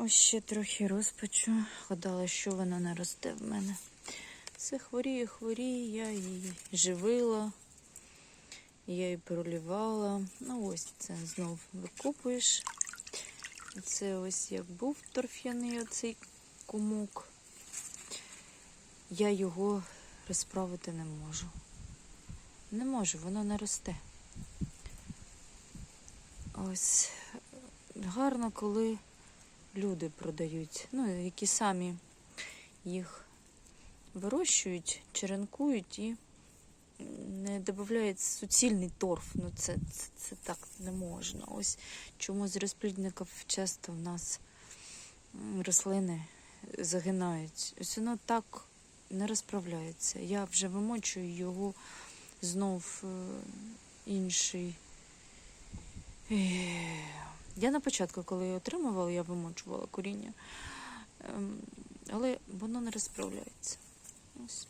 Ось ще трохи розпачу. Гадала, що вона не росте в мене. Все хворіє, хворіє, я її живила, я її пролівала. Ну ось це знов викупуєш. Це ось як був торф'яний оцей кумок. Я його розправити не можу. Не можу, воно не росте. Ось гарно, коли люди продають, ну, які самі їх вирощують, черенкують і не додають суцільний торф. Ну, це, це, це так не можна. Ось чому з розплідників часто в нас рослини загинають. Ось воно так не розправляється. Я вже вимочую його знов е, інший. Я на початку, коли її отримувала, я вимочувала коріння, Ем, але воно не розправляється. Ось.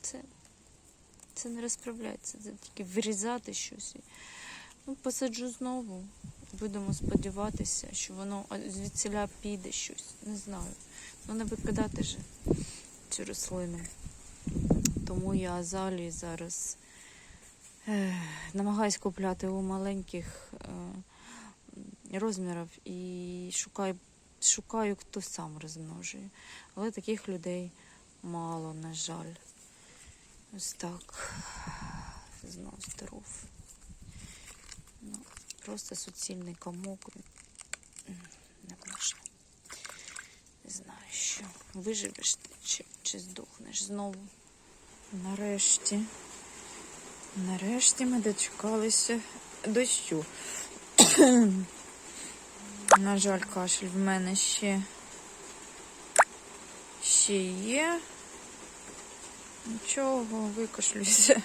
Це, це не розправляється, це тільки вирізати щось. Ну, посаджу знову. Будемо сподіватися, що воно звідсіля піде щось. Не знаю. Ну не викидати же цю рослину. Тому я азалії зараз е, намагаюсь купляти у маленьких е, розмірів і шукаю, шукаю, хто сам розмножує. Але таких людей мало, на жаль. Ось так. Знов здоров. Ну, просто суцільний комок. Не можна. Не знаю, що. Виживеш ти чи, чи здохнеш знову. Нарешті. Нарешті ми дочекалися дощу. На жаль, кашель в мене ще, ще є. Нічого, викашлюся.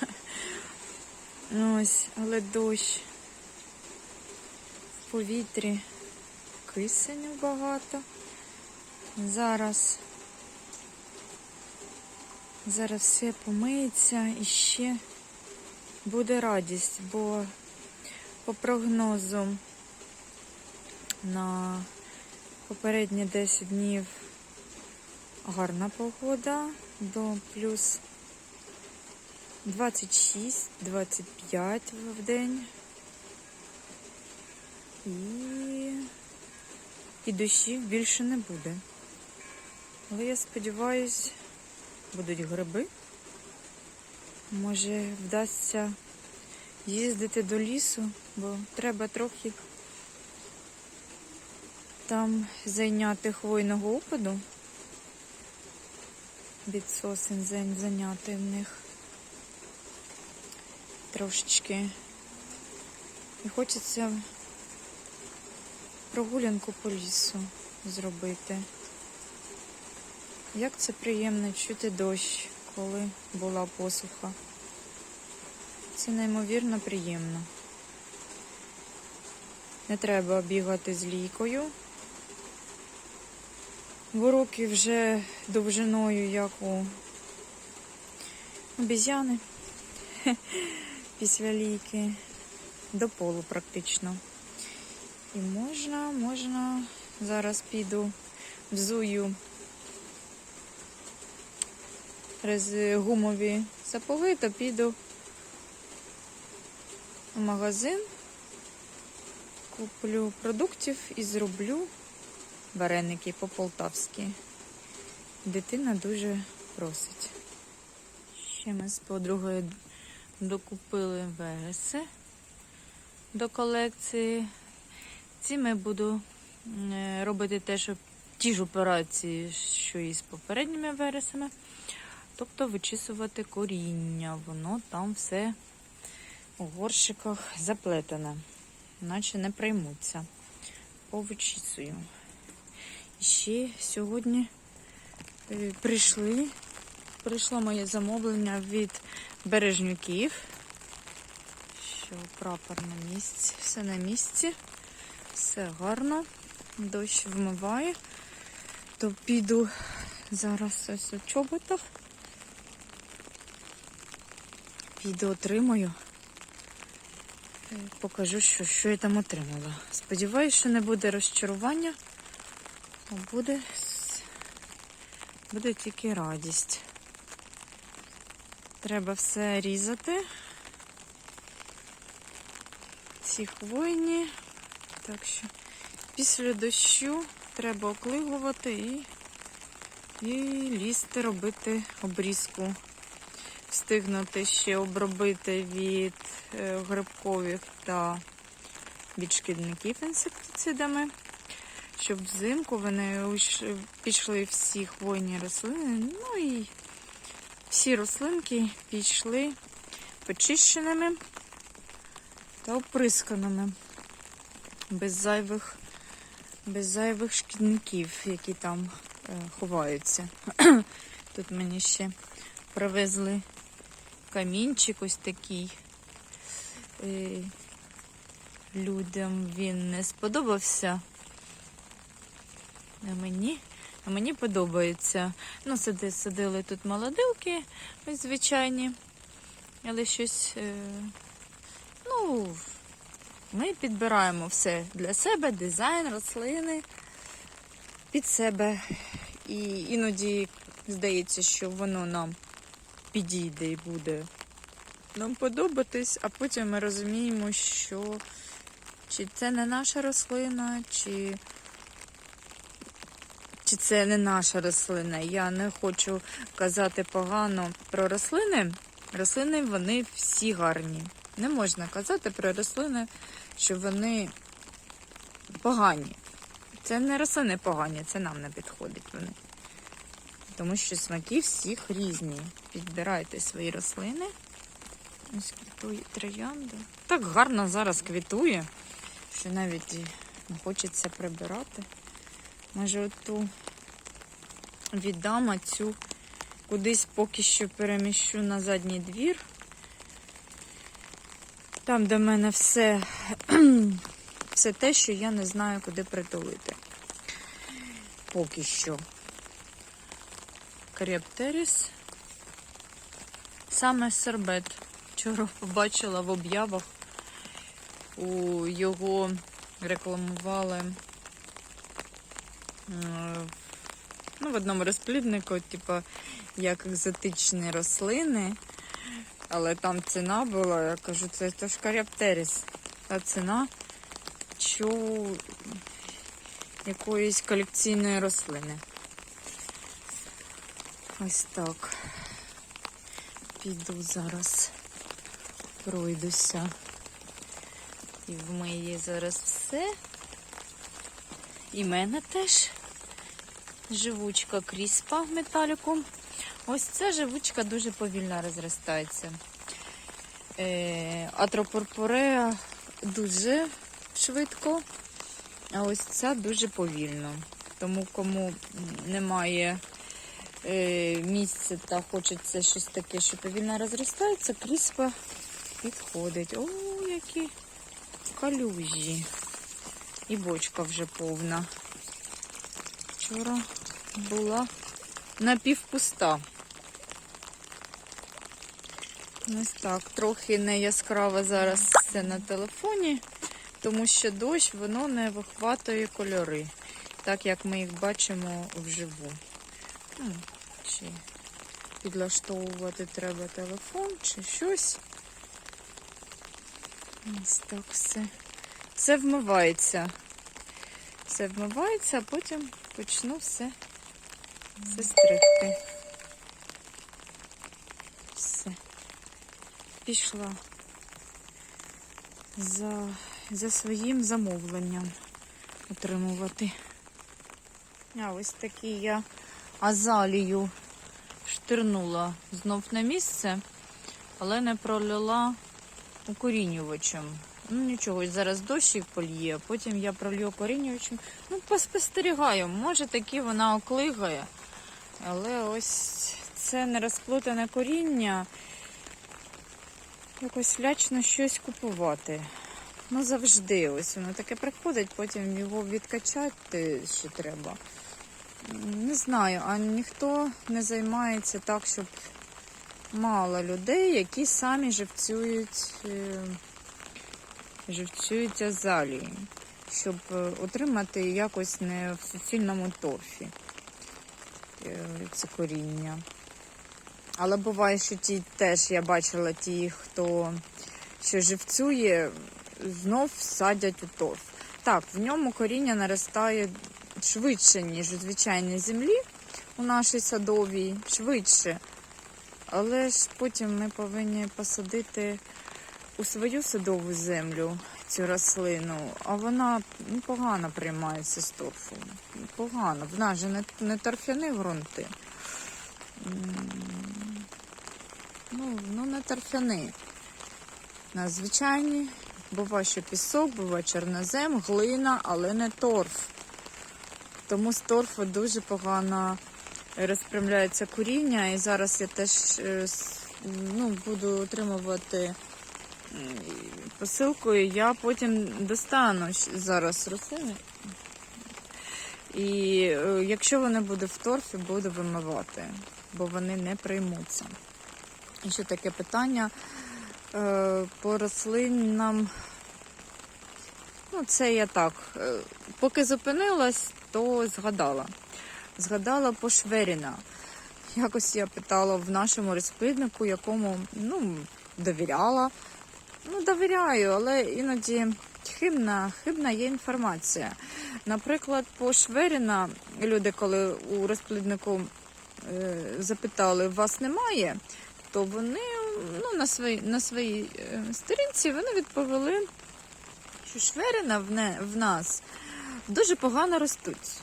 Ну ось, але дощ в повітрі кисеню багато. Зараз, зараз все помиється і ще буде радість, бо по прогнозу на попередні 10 днів гарна погода до плюс 26-25 в день. І, і дощів більше не буде. Але я сподіваюсь, будуть гриби. Може, вдасться їздити до лісу, бо треба трохи там зайняти хвойного опаду. Від сосен зайняти в них трошечки. І хочеться прогулянку по лісу зробити. Як це приємно чути дощ, коли була посуха. Це неймовірно приємно. Не треба бігати з лійкою. Бо руки вже довжиною, як у обізяни. Після лійки до полу практично. І можна, можна, зараз піду взую гумові сапоги, то піду в магазин, куплю продуктів і зроблю вареники по-полтавськи. Дитина дуже просить. Ще ми з подругою докупили вереси до колекції. Ці ми буду е, робити теж ті ж операції, що і з попередніми вересами. Тобто вичісувати коріння. Воно там все у горщиках заплетене, наче не приймуться. Повичісую. Ще сьогодні е, прийшли. Прийшло моє замовлення від бережнюків. Що прапор на місці, все на місці, все гарно, дощ вмиває. То піду зараз ось у чоботах. Піду отримаю. Е, Покажу, що, що я там отримала. Сподіваюсь, що не буде розчарування. Буде, буде тільки радість. Треба все різати. Ці хвойні. Так що після дощу треба оклигувати і, і лізти робити обрізку. Встигнути ще обробити від е, грибкових та від шкідників інсектицидами, щоб взимку вони пішли всі хвойні рослини. Ну і всі рослинки пішли почищеними та оприсканими, без зайвих, без зайвих шкідників, які там е, ховаються. Тут мені ще привезли камінчик ось такий. Е, людям він не сподобався. А мені, а мені подобається. Ну, сади, садили тут молодилки, ось звичайні. Але щось, е, ну, ми підбираємо все для себе, дизайн, рослини під себе. І іноді здається, що воно нам підійде і буде нам подобатись, а потім ми розуміємо, що чи це не наша рослина, чи, чи це не наша рослина. Я не хочу казати погано про рослини. Рослини вони всі гарні. Не можна казати про рослини, що вони погані. Це не рослини погані, це нам не підходить вони. Тому що смаки всіх різні. Підбирайте свої рослини. Ось квітує троянда. Так гарно зараз квітує, що навіть хочеться прибирати. Може, оту віддам, а цю кудись поки що переміщу на задній двір. Там, де в мене все, все те, що я не знаю, куди притулити. Поки що. Крептеріс. Саме сербет. Вчора побачила в об'явах. У його рекламували ну, в одному розпліднику, типу, як екзотичні рослини. Але там ціна була, я кажу, це то ж каріаптеріс. А ціна що якоїсь колекційної рослини. Ось так. Піду зараз, пройдуся. І вмиє зараз все. І мене теж. Живучка кріспа металіку. Ось ця живучка дуже повільно розростається. Е, Атропурпурея дуже швидко, а ось ця дуже повільно. Тому кому немає е, місця та хочеться щось таке, що повільно розростається, кріспа підходить. О, які калюжі. І бочка вже повна. Вчора була напівпуста. Ось так, трохи не яскраво зараз все на телефоні, тому що дощ воно не вихватує кольори, так як ми їх бачимо вживу. Чи підлаштовувати треба телефон, чи щось. Ось так все. Все вмивається. Все вмивається, а потім почну все, все стригти. Все. Пішла за, за своїм замовленням отримувати. А ось такий я азалію штирнула знов на місце, але не пролила укорінювачем. Ну нічого, ось зараз дощик польє, потім я пролью укорінювачем. Ну, поспостерігаю, може таки вона оклигає. Але ось це не розплутане коріння. Якось лячно щось купувати. Ну, завжди ось воно таке приходить, потім його відкачати ще треба. Не знаю, а ніхто не займається так, щоб мало людей, які самі живцюють, е, живцюють азалії. щоб е, отримати якось не в суцільному торфі це коріння. Але буває, що ті теж я бачила ті, хто що живцює, знов садять у торф. Так, в ньому коріння наростає швидше, ніж у звичайній землі у нашій садовій, швидше. Але ж потім ми повинні посадити у свою садову землю цю рослину, а вона ну, погано приймається з торфу. Погано. В нас же не, не торфяні ґрунти. Ну, ну не торфяні. У нас звичайні. Буває, що пісок, буває чорнозем, глина, але не торф. Тому з торфу дуже погано розпрямляється коріння. І зараз я теж е, ну, буду отримувати м, посилкою. Я потім достану зараз рослини. І е, якщо вони будуть в торфі, буду вимивати, бо вони не приймуться. І ще таке питання е, по рослинам. Ну, це я так. е, Поки зупинилась, то згадала. Згадала по Шверіна. Якось я питала в нашому розпліднику, якому ну, довіряла. Ну, довіряю, але іноді хибна, хибна є інформація. Наприклад, по Шверіна люди, коли у розпліднику е, запитали, вас немає, то вони ну, на, своїй, на своїй е, сторінці вони відповіли, що Шверіна в, не, в нас дуже погано ростуть.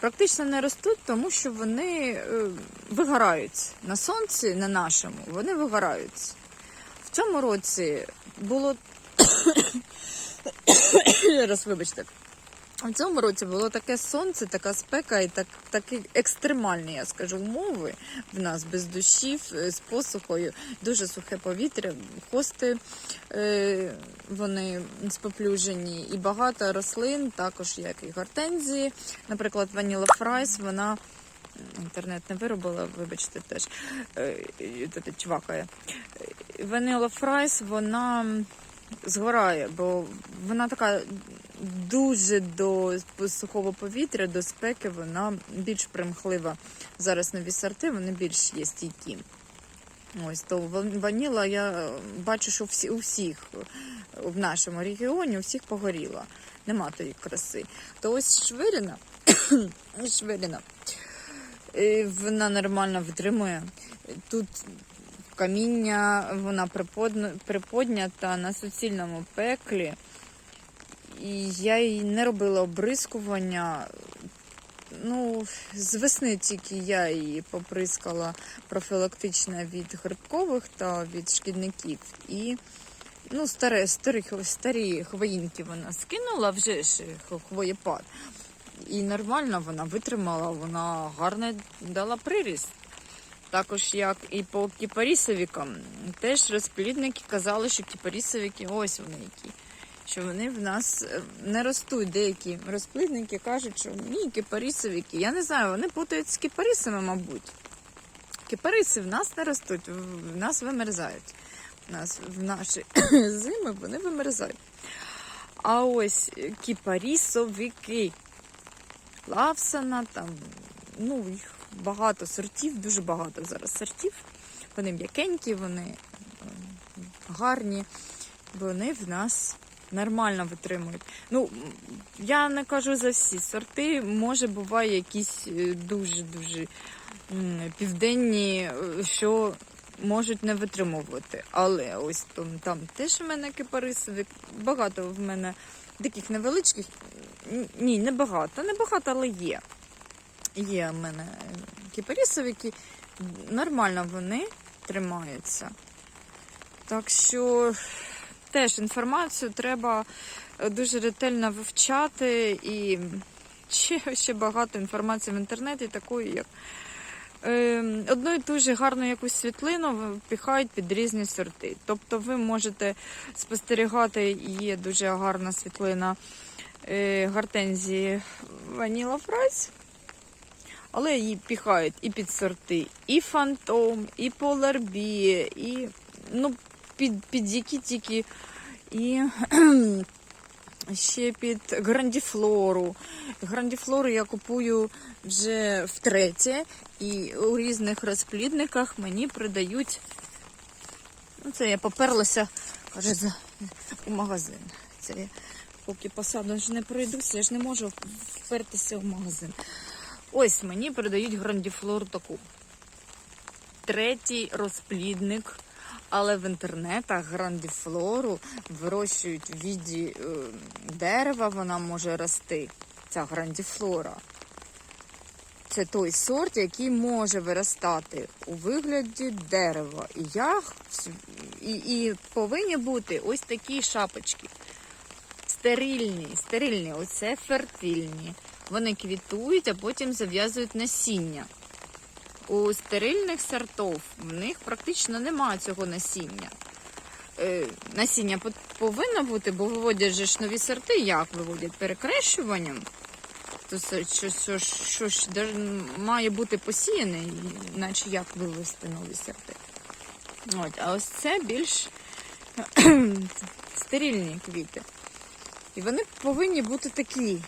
Практично не ростуть, тому що вони е, вигорають на сонці, на нашому, вони вигорають. В цьому році було раз, вибачте. В цьому році було таке сонце, така спека і так, такі екстремальні, я скажу, умови в нас без дощів, е, з посухою, дуже сухе повітря, хости е, вони споплюжені, і багато рослин, також як і гортензії. Наприклад, Ваніла Фрайс, вона інтернет не виробила, вибачте, теж е, чвакає. Ваніла Фрайс, вона згорає, бо вона така дуже до сухого повітря, до спеки, вона більш примхлива. Зараз нові сорти, вони більш є стійкі. Ось то ваніла я бачу, що всі, у всіх в нашому регіоні у всіх погоріла. Нема тої краси. То ось швирина, швирина, е, вона нормально витримує. Тут каміння, вона приподнята на суцільному пеклі. І я їй не робила обрискування. Ну, з весни тільки я її поприскала профілактично від грибкових та від шкідників. І ну, старе, старі, старі хвоїнки вона скинула вже ж хвоєпад. І нормально вона витримала, вона гарно дала приріст. Також як і по кіпарісовікам, теж розплідники казали, що кіпарісовики, ось вони які що вони в нас е, не ростуть. Деякі розплідники кажуть, що ні, кипарисовики. Я не знаю, вони путають з кипарисами, мабуть. Кипариси в нас не ростуть, в нас вимерзають. В нас в наші зими вони вимерзають. А ось кіпарісовики. Лавсана, там, ну, їх багато сортів, дуже багато зараз сортів. Вони м'якенькі, вони ем, гарні, вони в нас нормально витримують. Ну, я не кажу за всі сорти, може, буває якісь е, дуже-дуже південні, е, що можуть не витримувати. Але ось там, там теж в мене кипарисові, багато в мене таких невеличких. Ні, не багато, не багато, але є. Є в мене кипарісовики, нормально вони тримаються. Так що теж інформацію треба е, дуже ретельно вивчати і ще, ще багато інформації в інтернеті, такої як е, одну і ту ж гарну якусь світлину впіхають під різні сорти. Тобто ви можете спостерігати, є дуже гарна світлина е, гортензії Ваніла Фрайс. Але її піхають і під сорти, і фантом, і поларбі, і ну, під, під які тільки і ще під грандіфлору. Грандіфлору я купую вже втретє, і у різних розплідниках мені продають. Ну, це я поперлася, каже, за, у магазин. Це я поки посаду ж не пройдуся, я ж не можу впертися в магазин. Ось мені продають грандіфлор таку. Третій розплідник. Але в інтернетах грандіфлору вирощують в віді е, дерева, вона може рости. Ця грандіфлора. Це той сорт, який може виростати у вигляді дерева. І, я, і, і повинні бути ось такі шапочки. Стерильні, стерильні, оце фертильні. Вони квітують, а потім зав'язують насіння. У стерильних сортів в них практично немає цього насіння. Е, насіння повинно бути, бо виводять же ж нові сорти, як виводять перекрещуванням. То що, що, що ж має бути посіяне, іначе як вивести нові сорти. От, а ось це більш стерильні квіти. І вони повинні бути такі.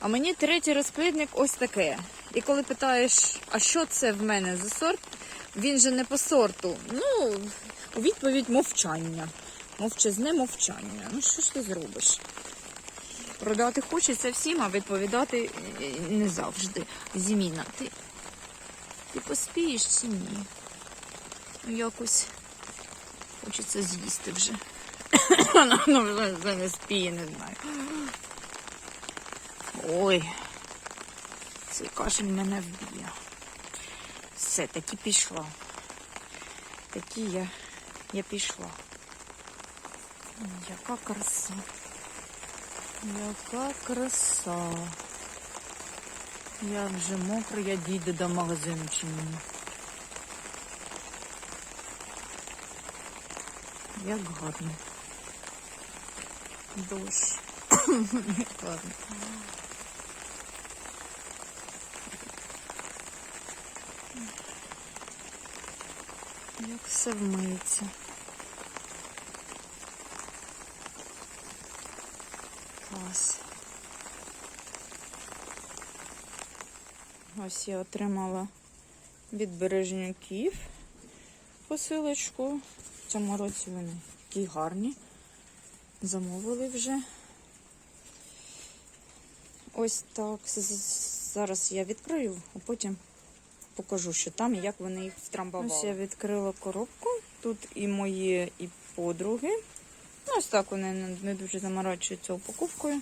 А мені третій розплідник ось таке. І коли питаєш, а що це в мене за сорт, він же не по сорту. Ну, у відповідь мовчання. Мовчазне мовчання. Ну що ж ти зробиш? Продати хочеться всім, а відповідати е, не завжди. Зіміна, ти, ти поспієш чи ні? Ну, якось хочеться з'їсти вже. Ну, вже вже не спіє, не знаю. Ой, цей кашель мене вб'є. Все, таки пішла. Такі я, я пішла. Яка краса. Яка краса. Я вже мокра, я дійду до магазину чи ні. Як гарно. Дощ. Як гарно. Як все вмиється. Клас. Ось я отримала від бережнюків посилочку. В цьому році вони такі гарні. Замовили вже. Ось так. Зараз я відкрию, а потім покажу, що там і як вони їх втрамбували. Ось я відкрила коробку. Тут і мої, і подруги. Ну, ось так вони не, дуже заморачуються упаковкою.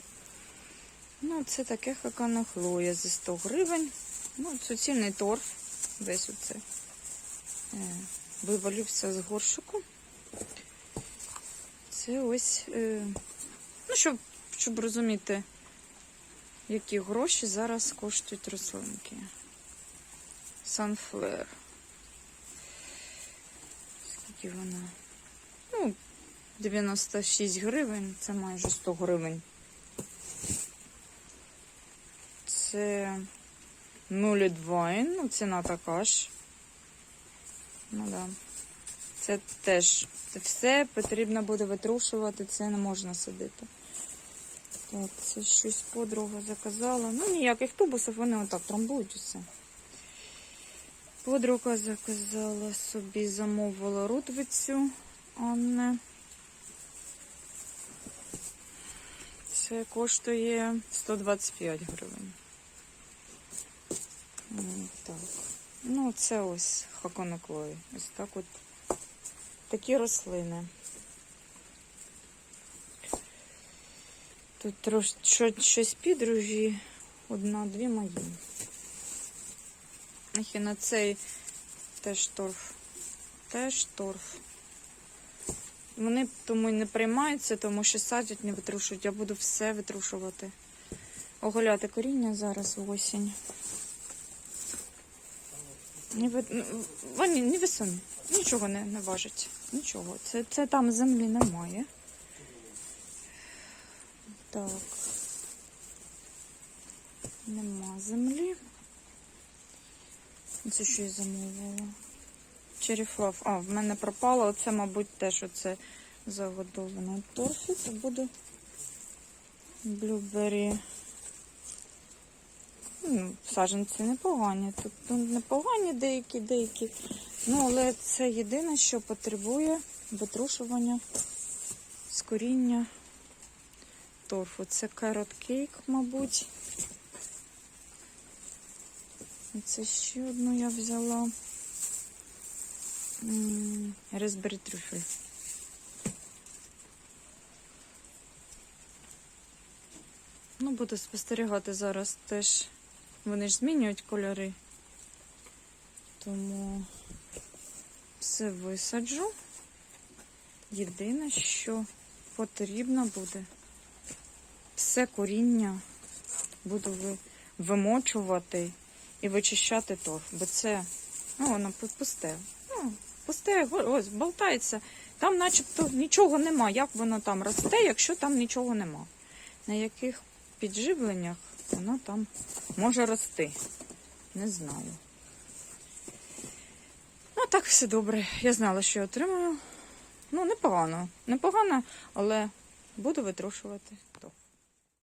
Ну, це таке хакана Хлоя зі 100 гривень. Ну, суцільний торф. Весь оце. Е, вивалився з горшику. Це ось, е, ну, щоб, щоб розуміти, які гроші зараз коштують рослинки. Sunflare. Скільки вона? Ну, 96 гривень, це майже 100 гривень. Це 0,2, ну ціна така ж. Ну да. Це теж це все потрібно буде витрушувати, це не можна садити. Так, це щось подруга заказала. Ну, ніяких тубусів, вони отак трамбують усе. Подруга заказала собі, замовила рутвицю Анне. Це коштує 125 гривень. Так. Ну, це ось хаконоклої. Ось так от такі рослини. Тут трош, щось підружі, одна-дві мої. І на цей теж торф. Теж торф. Вони тому й не приймаються, тому що садять, не витрушують. Я буду все витрушувати. Оголяти коріння зараз осінь. Ну, Вони не висуні. Нічого не, не важить. Нічого. Це, це там землі немає. Так. Нема землі. Це що я замовила? Черіфлав. А, в мене пропало. Оце, мабуть, теж оце загодовано торфі. То буду блюбері. Ну, саджанці непогані. Тут ну, непогані деякі, деякі. Ну, але це єдине, що потребує витрушування з коріння торфу. Це карот кейк, мабуть. І це ще одну я взяла. Резбері трюфель. Ну, буду спостерігати зараз теж. Вони ж змінюють кольори. Тому все висаджу. Єдине, що потрібно буде все коріння буду вимочувати і вичищати торф, бо це, ну, воно пусте. Ну, пусте, ось, болтається. Там начебто нічого нема. Як воно там росте, якщо там нічого нема? На яких підживленнях воно там може рости? Не знаю. Ну, так все добре. Я знала, що я отримаю. Ну, непогано. Непогано, але буду витрушувати торф.